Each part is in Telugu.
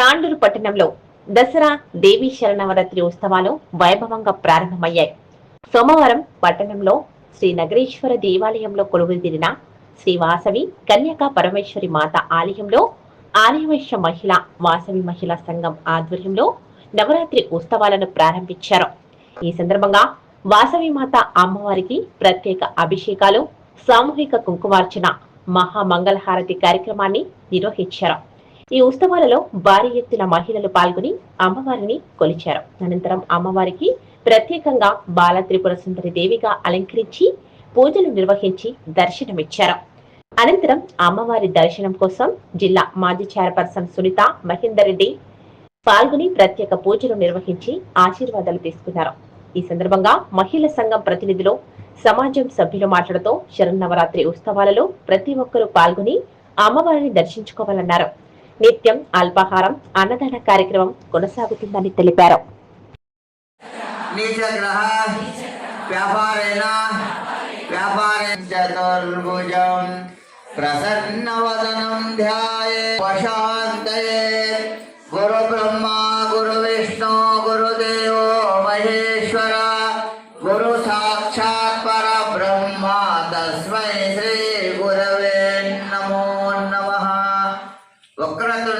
తాండూరు పట్టణంలో దసరా దేవీ శరణవరాత్రి ఉత్సవాలు వైభవంగా ప్రారంభమయ్యాయి. సోమవారం పట్టణంలో శ్రీ నగరేశ్వర దేవాలయంలో కొలువుదీరిన శ్రీ వాసవి కన్యకా పరమేశ్వరి మాత ఆలయంలో ఆలయవైశ్య మహిళ వాసవి మహిళా సంఘం ఆధ్వర్యంలో నవరాత్రి ఉత్సవాలను ప్రారంభించారు. ఈ సందర్భంగా వాసవి మాత అమ్మవారికి ప్రత్యేక అభిషేకాలు సామూహిక కుంకుమార్చన మహామంగళహారతి కార్యక్రమాన్ని నిర్వహించారు. ఈ ఉత్సవాలలో భారీ ఎత్తున మహిళలు పాల్గొని అమ్మవారిని కొలిచారు. అనంతరం అమ్మవారికి ప్రత్యేకంగా బాల త్రిపుర సుందరి దేవిగా అలంకరించి పూజలు నిర్వహించి దర్శనమిచ్చారు. అనంతరం అమ్మవారి దర్శనం కోసం జిల్లా మాజీ చైర్పర్సన్ సునీత మహేందర్ రెడ్డి పాల్గొని ప్రత్యేక పూజలు నిర్వహించి ఆశీర్వాదాలు తీసుకున్నారు. ఈ సందర్భంగా మహిళా సంఘం ప్రతినిధులు సమాజం సభ్యులు మాట్లాడుతూ శరన్నవరాత్రి ఉత్సవాలలో ప్రతి ఒక్కరూ పాల్గొని అమ్మవారిని దర్శించుకోవాలన్నారు. నిత్యం అల్పాహారం అన్నదాన కార్యక్రమం కొనసాగుతుందని తెలిపారు. ప్రసన్నవదనం ధ్యాయే logrando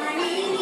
Ramani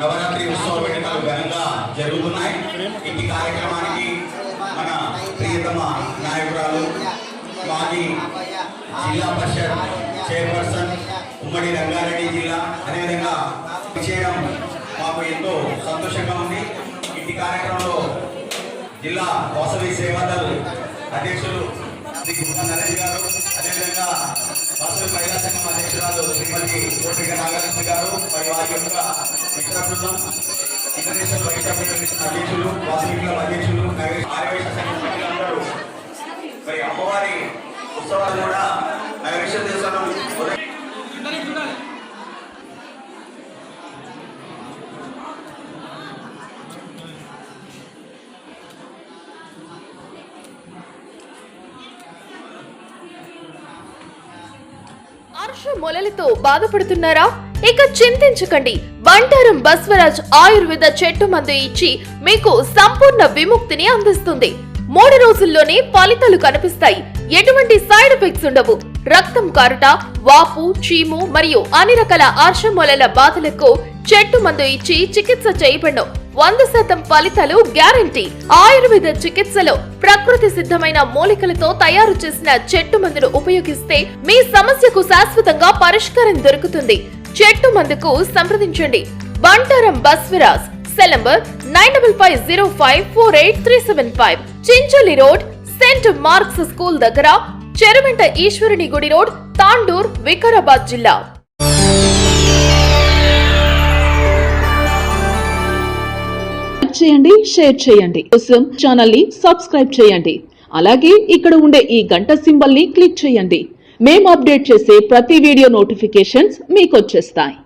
నవరాత్రి ఉత్సవ వేడుకలు ఘనంగా జరుగుతున్నాయి. ఇంటి కార్యక్రమానికి మన ప్రియతమ నాయకురాలు మాజీ జిల్లా పరిషత్ చైర్పర్సన్ ఉమ్మడి రంగారెడ్డి జిల్లా అదేవిధంగా విషయం మాకు ఎంతో సంతోషంగా ఉంది. ఇంటి కార్యక్రమంలో జిల్లా వాసవి సేవాదల్ అధ్యక్షులు నరేష్ గారు అదేవిధంగా వాసవి మహిళా అధ్యక్షులు అధ్యక్షురాలు శ్రీమతి కోటిక నాగరాజు గారు మరి వారి యొక్క మిత్ర బృందం ఇంటర్నేషనల్ వైస్ ఫెడరేషన్ అధ్యక్షులు వాసవి క్లబ్ అధ్యక్షులు నగర- ఆర్యవైశ్య సంఘం సభ్యులందరూ మరి అమ్మవారి ఉత్సవాలు కూడా అర్ష మొలలతో బాధపడుతున్నారా? ఇక చింతించకండి. బంటారం బస్వరాజ్ ఆయుర్వేద చెట్టు మందు ఇచ్చి మీకు సంపూర్ణ విముక్తిని అందిస్తుంది. మూడు రోజుల్లోనే ఫలితాలు కనిపిస్తాయి. ఎటువంటి సైడ్ ఎఫెక్ట్స్ ఉండవు. రక్తం కారుట వాపు చీము మరియు అన్ని రకాల ఆర్షమూలల బాధలకు చెట్టు మందు ఇచ్చి చికిత్స చేయబడను. వంద శాతం ఫలితాలు గ్యారంటీ. ఆయుర్వేద చికిత్సలో ప్రకృతి సిద్ధమైన మూలికలతో తయారు చేసిన చెట్టు మందును ఉపయోగిస్తే మీ సమస్యకు శాశ్వతంగా పరిష్కారం దొరుకుతుంది. చెట్టు మందుకు సంప్రదించండి. Bantaram Baswaraj cell number nine double five zero five four eight three seven five. Chinchali road Saint Mark's school దగ్గర చెరువెంట ఈశ్వరుని గుడి రోడ్ తాండూర్ వికారాబాద్ జిల్లా. చేయండి షేర్ చేయండి. కోసం ఛానల్ని సబ్స్క్రైబ్ చేయండి. అలాగే ఇక్కడ ఉండే ఈ గంట సింబల్ని క్లిక్ చేయండి. మేము అప్డేట్ చేసే ప్రతి వీడియో నోటిఫికేషన్స్ మీకు వచ్చేస్తాయి.